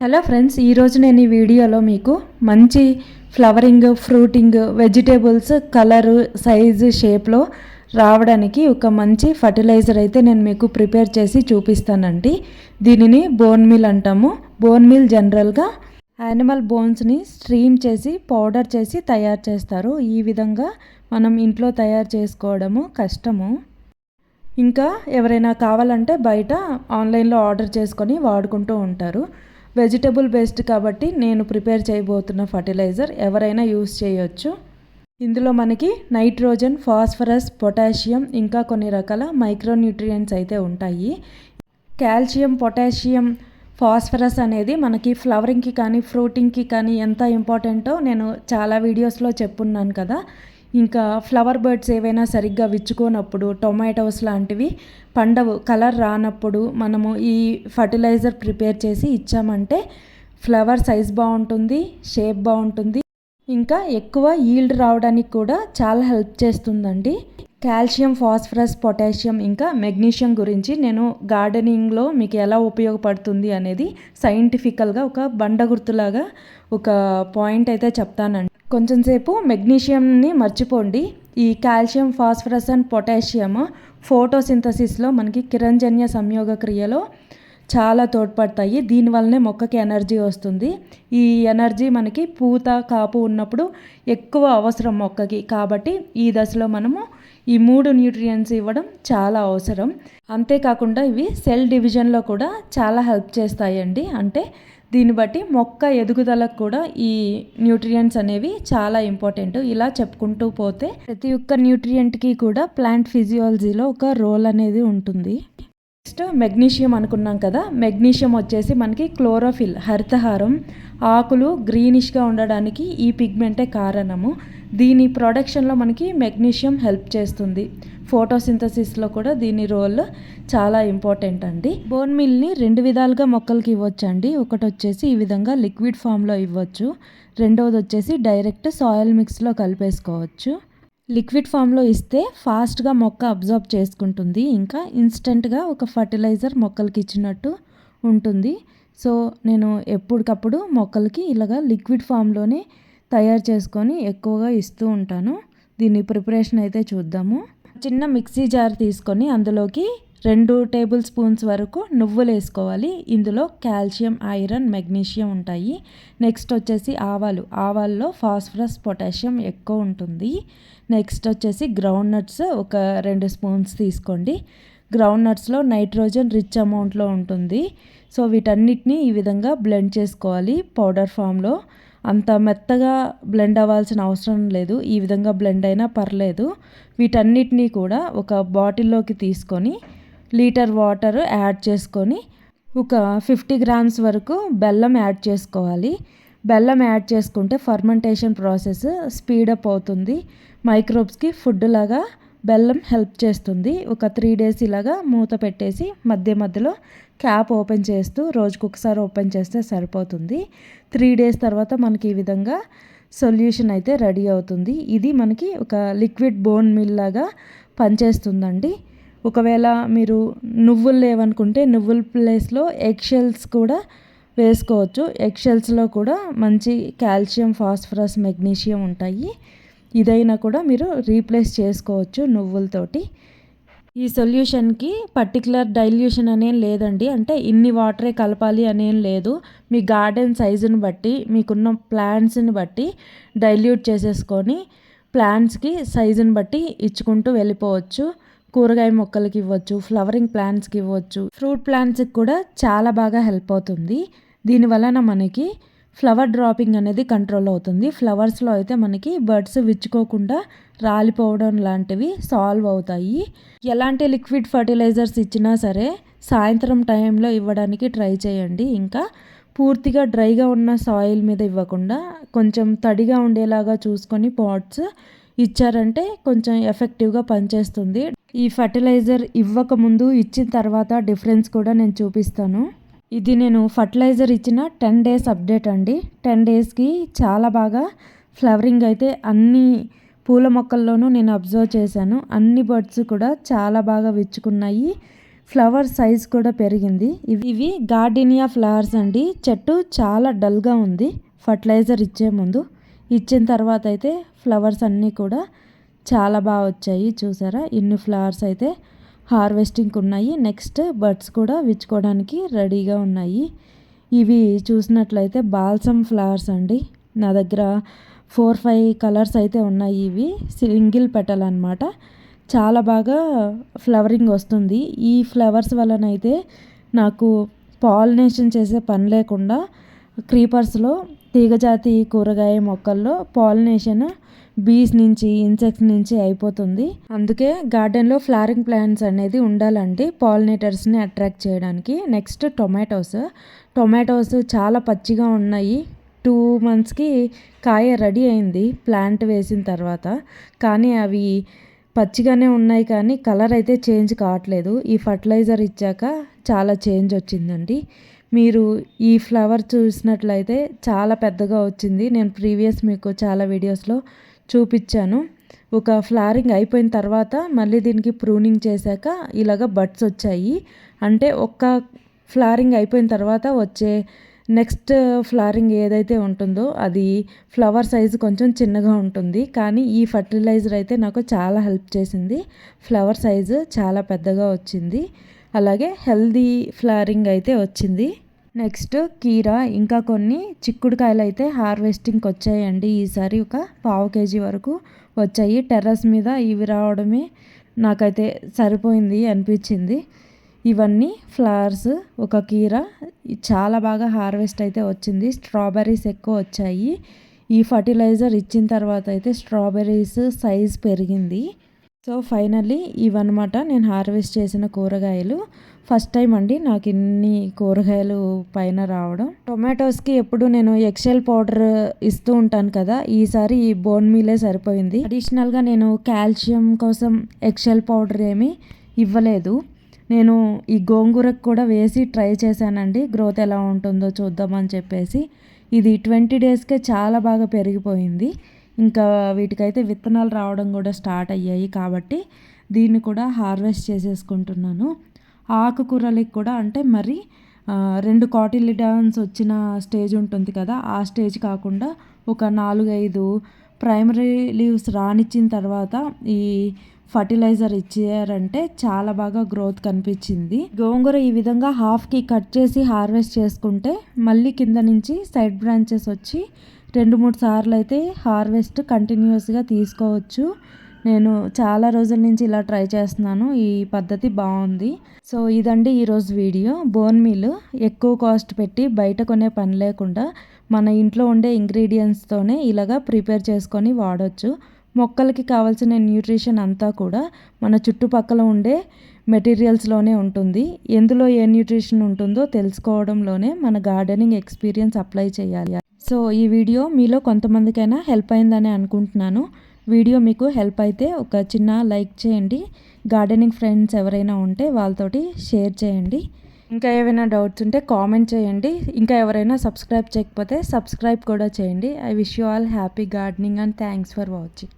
Hello friends ఈరోజు నేను ఈ వీడియోలో మీకు మంచి flowering fruiting vegetables colour size షేప్లో రావడానికి ఒక మంచి ఫర్టిలైజర్ అయితే నేను మీకు ప్రిపేర్ చేసి చూపిస్తానండి. దీనిని బోన్ మిల్ అంటాము. బోన్ మిల్ జనరల్గా యానిమల్ బోన్స్ని స్ట్రీమ్ చేసి పౌడర్ చేసి తయారు చేస్తారు. ఈ విధంగా మనం ఇంట్లో తయారు చేసుకోవడము కష్టము. ఇంకా ఎవరైనా కావాలంటే బయట ఆన్లైన్లో ఆర్డర్ చేసుకొని వాడుకుంటూ ఉంటారు. వెజిటబుల్ బేస్డ్ కాబట్టి నేను ప్రిపేర్ చేయబోతున్న ఫర్టిలైజర్ ఎవరైనా యూస్ చేయొచ్చు. ఇందులో మనకి నైట్రోజన్ ఫాస్ఫరస్ పొటాషియం ఇంకా కొన్ని రకాల మైక్రోన్యూట్రియంట్స్ అయితే ఉంటాయి. కాల్షియం పొటాషియం ఫాస్ఫరస్ అనేది మనకి ఫ్లవరింగ్కి కానీ ఫ్రూటింగ్కి కానీ ఎంత ఇంపార్టెంటో నేను చాలా వీడియోస్లో చెప్పున్నాను కదా. ఇంకా ఫ్లవర్ బర్డ్స్ ఏవైనా సరిగ్గా విచ్చుకోనప్పుడు టొమాటోస్ లాంటివి పండవు కలర్ రానప్పుడు మనము ఈ ఫర్టిలైజర్ ప్రిపేర్ చేసి ఇచ్చామంటే ఫ్లవర్ సైజ్ బాగుంటుంది షేప్ బాగుంటుంది. ఇంకా ఎక్కువ ఈల్డ్ రావడానికి కూడా చాలా హెల్ప్ చేస్తుందండి. కాల్షియం ఫాస్ఫరస్ పొటాషియం ఇంకా మెగ్నీషియం గురించి నేను గార్డెనింగ్లో మీకు ఎలా ఉపయోగపడుతుంది అనేది సైంటిఫికల్గా ఒక బండ గుర్తులాగా ఒక పాయింట్ అయితే చెప్తానండి. కొంచెం సేపు మెగ్నీషియంని మర్చిపోండి. ఈ కాల్షియం ఫాస్ఫరస్ అండ్ పొటాషియం ఫోటోసింథసిస్లో మనకి కిరంజన్య సంయోగ క్రియలో చాలా తోడ్పడతాయి. దీనివల్లనే మొక్కకి ఎనర్జీ వస్తుంది. ఈ ఎనర్జీ మనకి పూత కాపు ఉన్నప్పుడు ఎక్కువ అవసరం మొక్కకి. కాబట్టి ఈ దశలో మనము ఈ మూడు న్యూట్రియంట్స్ ఇవ్వడం చాలా అవసరం. అంతేకాకుండా ఇవి సెల్ డివిజన్లో కూడా చాలా హెల్ప్ చేస్తాయండి. అంటే దీన్ని బట్టి మొక్క ఎదుగుదలకు కూడా ఈ న్యూట్రియంట్స్ అనేవి చాలా ఇంపార్టెంట్ ఇలా చెప్పుకుంటూ పోతే ప్రతి ఒక్క న్యూట్రియంట్కి కూడా ప్లాంట్ ఫిజియాలజీలో ఒక రోల్ అనేది ఉంటుంది. నెక్స్ట్ మెగ్నీషియం అనుకున్నాం కదా మెగ్నీషియం వచ్చేసి మనకి క్లోరోఫిల్ హరితహారం ఆకులు గ్రీనిష్గా ఉండడానికి ఈ పిగ్మెంటే కారణము. దీని ప్రొడక్షన్లో మనకి మెగ్నీషియం హెల్ప్ చేస్తుంది. ఫోటోసింథసిస్లో కూడా దీని రోల్ చాలా ఇంపార్టెంట్ అండి. బోన్ మిల్ని రెండు విధాలుగా మొక్కలకి ఇవ్వచ్చు అండి ఒకటి వచ్చేసి ఈ విధంగా లిక్విడ్ ఫామ్లో ఇవ్వచ్చు. రెండవది వచ్చేసి డైరెక్ట్ సాయిల్ మిక్స్లో కలిపేసుకోవచ్చు. లిక్విడ్ ఫామ్లో ఇస్తే ఫాస్ట్గా మొక్క అబ్జర్బ్ చేసుకుంటుంది. ఇంకా ఇన్స్టెంట్గా ఒక ఫర్టిలైజర్ మొక్కలకి ఇచ్చినట్టు ఉంటుంది. సో నేను ఎప్పటికప్పుడు మొక్కలకి ఇలాగా లిక్విడ్ ఫామ్లోనే తయారు చేసుకొని ఎక్కువగా ఇస్తూ ఉంటాను. దీని ప్రిపరేషన్ అయితే చూద్దాము. చిన్న మిక్సీ జార్ తీసుకొని అందులోకి రెండు టేబుల్ స్పూన్స్ వరకు నువ్వులు వేసుకోవాలి. ఇందులో కాల్షియం ఐరన్ మెగ్నీషియం ఉంటాయి. నెక్స్ట్ వచ్చేసి ఆవాలు. ఆవాల్లో ఫాస్ఫరస్ పొటాషియం ఎక్కువ ఉంటుంది. నెక్స్ట్ వచ్చేసి గ్రౌండ్ నట్స్ ఒక రెండు స్పూన్స్ తీసుకోండి. గ్రౌండ్ నట్స్లో నైట్రోజన్ రిచ్ అమౌంట్లో ఉంటుంది. సో వీటన్నిటిని ఈ విధంగా బ్లెండ్ చేసుకోవాలి పౌడర్ ఫామ్లో. అంత మెత్తగా బ్లెండ్ అవ్వాల్సిన అవసరం లేదు. ఈ విధంగా బ్లెండ్ అయినా పర్లేదు. వీటన్నిటినీ కూడా ఒక బాటిల్లోకి తీసుకొని లీటర్ వాటర్ యాడ్ చేసుకొని ఒక ఫిఫ్టీ గ్రామ్స్ వరకు బెల్లం యాడ్ చేసుకోవాలి. బెల్లం యాడ్ చేసుకుంటే ఫర్మెంటేషన్ ప్రాసెస్ స్పీడప్ అవుతుంది. మైక్రోబ్స్కి ఫుడ్ లాగా బెల్లం హెల్ప్ చేస్తుంది. ఒక త్రీ డేస్ ఇలాగా మూత పెట్టేసి మధ్య మధ్యలో క్యాప్ ఓపెన్ చేస్తూ రోజుకు ఒకసారి ఓపెన్ చేస్తే సరిపోతుంది. త్రీ డేస్ తర్వాత మనకి ఈ విధంగా సొల్యూషన్ అయితే రెడీ అవుతుంది. ఇది మనకి ఒక లిక్విడ్ బోన్ మిల్ లాగా పనిచేస్తుందండి. ఒకవేళ మీరు నువ్వులు లేవనుకుంటే నువ్వుల ప్లేస్లో ఎగ్షెల్స్ కూడా వేసుకోవచ్చు. ఎగ్ షెల్స్లో కూడా మంచి కాల్షియం ఫాస్ఫరస్ మెగ్నీషియం ఉంటాయి. ఇదైనా కూడా మీరు రీప్లేస్ చేసుకోవచ్చు నువ్వులతోటి. ఈ సొల్యూషన్కి పర్టికులర్ డైల్యూషన్ అనేం లేదండి. అంటే ఇన్ని వాటరే కలపాలి అనేం లేదు. మీ గార్డెన్ సైజుని బట్టి మీకున్న ప్లాంట్స్ని బట్టి డైల్యూట్ చేసేసుకొని ప్లాంట్స్కి సైజుని బట్టి ఇచ్చుకుంటూ వెళ్ళిపోవచ్చు. కూరగాయ మొక్కలకి ఇవ్వచ్చు ఫ్లవరింగ్ ప్లాంట్స్కి ఇవ్వచ్చు. ఫ్రూట్ ప్లాంట్స్కి కూడా చాలా బాగా హెల్ప్ అవుతుంది. దీనివలన మనకి ఫ్లవర్ డ్రాపింగ్ అనేది కంట్రోల్ అవుతుంది. ఫ్లవర్స్లో అయితే మనకి బర్డ్స్ విచ్చుకోకుండా రాలిపోవడం లాంటివి సాల్వ్ అవుతాయి. ఎలాంటి లిక్విడ్ ఫర్టిలైజర్స్ ఇచ్చినా సరే సాయంత్రం టైంలో ఇవ్వడానికి ట్రై చేయండి. ఇంకా పూర్తిగా డ్రైగా ఉన్న సాయిల్ మీద ఇవ్వకుండా కొంచెం తడిగా ఉండేలాగా చూసుకొని పాట్స్ ఇచ్చారంటే కొంచెం ఎఫెక్టివ్గా పనిచేస్తుంది. ఈ ఫర్టిలైజర్ ఇవ్వకముందు ఇచ్చిన తర్వాత డిఫరెన్స్ కూడా నేను చూపిస్తాను. ఇది నేను ఫర్టిలైజర్ ఇచ్చిన టెన్ డేస్ అప్డేట్ అండి. టెన్ డేస్కి చాలా బాగా ఫ్లవరింగ్ అయితే అన్ని పూల మొక్కల్లోనూ నేను అబ్జర్వ్ చేశాను. అన్ని బర్డ్స్ కూడా చాలా బాగా విచ్చుకున్నాయి. ఫ్లవర్ సైజ్ కూడా పెరిగింది. ఇవి ఇవి గార్డినియా ఫ్లవర్స్ అండి. చెట్టు చాలా డల్గా ఉంది ఫర్టిలైజర్ ఇచ్చే ముందు. ఇచ్చిన తర్వాత అయితే ఫ్లవర్స్ అన్నీ కూడా చాలా బాగా వచ్చాయి. చూసారా? ఇన్ని ఫ్లవర్స్ అయితే హార్వెస్టింగ్ ఉన్నాయి నెక్స్ట్ బర్డ్స్ కూడా విచ్చుకోవడానికి రెడీగా ఉన్నాయి. ఇవి చూసినట్లయితే బాల్సమ్ ఫ్లవర్స్ అండి. నా దగ్గర ఫోర్ ఫైవ్ కలర్స్ అయితే ఉన్నాయి ఇవి. సింగిల్ పెటల్ అనమాట చాలా బాగా ఫ్లవరింగ్ వస్తుంది. ఈ ఫ్లవర్స్ వలనైతే నాకు పాలినేషన్ చేసే పని లేకుండా క్రీపర్స్లో తీగజాతి కూరగాయ మొక్కల్లో పాలినేషన్ బీస్ నుంచి ఇన్సెక్ట్స్ నుంచి అయిపోతుంది. అందుకే గార్డెన్లో ఫ్లవరింగ్ ప్లాంట్స్ అనేది ఉండాలండి పాలినేటర్స్ని అట్రాక్ట్ చేయడానికి నెక్స్ట్ టొమాటోస్. టొమాటోస్ చాలా పచ్చిగా ఉన్నాయి. టూ మంత్స్కి కాయ రెడీ అయింది ప్లాంట్ వేసిన తర్వాత. కానీ అవి పచ్చిగానే ఉన్నాయి కానీ కలర్ అయితే చేంజ్ కావట్లేదు. ఈ ఫర్టిలైజర్ ఇచ్చాక చాలా చేంజ్ వచ్చిందండి. మీరు ఈ ఫ్లవర్ చూసినట్లయితే చాలా పెద్దగా వచ్చింది. నేను ప్రీవియస్ మీకు చాలా వీడియోస్లో చూపించాను. ఒక ఫ్లారింగ్ అయిపోయిన తర్వాత మళ్ళీ దీనికి ప్రూనింగ్ చేశాక ఇలాగ బడ్స్ వచ్చాయి. అంటే ఒక్క ఫ్లారింగ్ అయిపోయిన తర్వాత వచ్చే నెక్స్ట్ ఫ్లవరింగ్ ఏదైతే ఉంటుందో అది ఫ్లవర్ సైజు కొంచెం చిన్నగా ఉంటుంది. కానీ ఈ ఫర్టిలైజర్ అయితే నాకు చాలా హెల్ప్ చేసింది. ఫ్లవర్ సైజు చాలా పెద్దగా వచ్చింది. అలాగే హెల్దీ ఫ్లవరింగ్ అయితే వచ్చింది. నెక్స్ట్ కీరా ఇంకా కొన్ని చిక్కుడుకాయలు అయితే హార్వెస్టింగ్కి వచ్చాయండి. ఈసారి ఒక పావు కేజీ వరకు వచ్చాయి. టెర్రస్ మీద ఇవి రావడమే నాకైతే సరిపోయింది అనిపించింది. ఇవన్నీ ఫ్లవర్స్ ఒక కీర చాలా బాగా హార్వెస్ట్ అయితే వచ్చింది. స్ట్రాబెర్రీస్ ఎక్కువ వచ్చాయి. ఈ ఫర్టిలైజర్ ఇచ్చిన తర్వాత అయితే స్ట్రాబెర్రీస్ సైజ్ పెరిగింది. సో ఫైనల్లీ ఇవన్నమాట. నేను హార్వెస్ట్ చేసిన కూరగాయలు. ఫస్ట్ టైం అండి నాకు ఇన్ని కూరగాయలు పైన రావడం. టొమాటోస్కి ఎప్పుడు నేను ఎక్సెల్ పౌడర్ ఇస్తూ ఉంటాను కదా ఈసారి ఈ బోన్ మీలే సరిపోయింది. అడిషనల్గా నేను కాల్షియం కోసం ఎక్సెల్ పౌడర్ ఏమీ ఇవ్వలేదు. నేను ఈ గోంగూరకు కూడా వేసి ట్రై చేశానండి. గ్రోత్ ఎలా ఉంటుందో చూద్దామని చెప్పేసి. ఇది ట్వంటీ డేస్కే చాలా బాగా పెరిగిపోయింది. ఇంకా వీటికైతే విత్తనాలు రావడం కూడా స్టార్ట్ అయ్యాయి కాబట్టి దీన్ని కూడా హార్వెస్ట్ చేసేసుకుంటున్నాను. ఆకుకూరలకి కూడా అంటే మరి రెండు కాటిలిడాన్స్ వచ్చిన స్టేజ్ ఉంటుంది కదా ఆ స్టేజ్ కాకుండా ఒక నాలుగైదు ప్రైమరీ లీవ్స్ రానిచ్చిన తర్వాత ఈ ఫర్టిలైజర్ ఇచ్చారంటే చాలా బాగా గ్రోత్ కనిపించింది. గోంగూర ఈ విధంగా హాఫ్కి కట్ చేసి హార్వెస్ట్ చేసుకుంటే మళ్ళీ కింద నుంచి సైడ్ బ్రాంచెస్ వచ్చి రెండు మూడు సార్లు అయితే హార్వెస్ట్ కంటిన్యూస్గా తీసుకోవచ్చు. నేను చాలా రోజుల నుంచి ఇలా ట్రై చేస్తున్నాను. ఈ పద్ధతి బాగుంది. సో ఇదండి ఈరోజు వీడియో. బోన్ మీల్ ఎక్కువ కాస్ట్ పెట్టి బయట కొనే పని లేకుండా మన ఇంట్లో ఉండే ఇంగ్రీడియంట్స్తోనే ఇలాగా ప్రిపేర్ చేసుకొని వాడచ్చు. మొక్కలకి కావాల్సిన న్యూట్రిషన్ అంతా కూడా మన చుట్టుపక్కల ఉండే మెటీరియల్స్లోనే ఉంటుంది. ఎందులో ఏ న్యూట్రిషన్ ఉంటుందో తెలుసుకోవడంలోనే మన గార్డెనింగ్ ఎక్స్పీరియన్స్ అప్లై చేయాలి. సో ఈ వీడియో మీలో కొంతమందికైనా హెల్ప్ అయిందని అనుకుంటున్నాను. వీడియో మీకు హెల్ప్ అయితే ఒక చిన్న లైక్ చేయండి. గార్డెనింగ్ ఫ్రెండ్స్ ఎవరైనా ఉంటే వాళ్ళతోటి షేర్ చేయండి. ఇంకా ఏమైనా డౌట్స్ ఉంటే కామెంట్ చేయండి. ఇంకా ఎవరైనా సబ్స్క్రైబ్ చేయకపోతే సబ్స్క్రైబ్ కూడా చేయండి. I wish you all happy gardening and thanks for watching.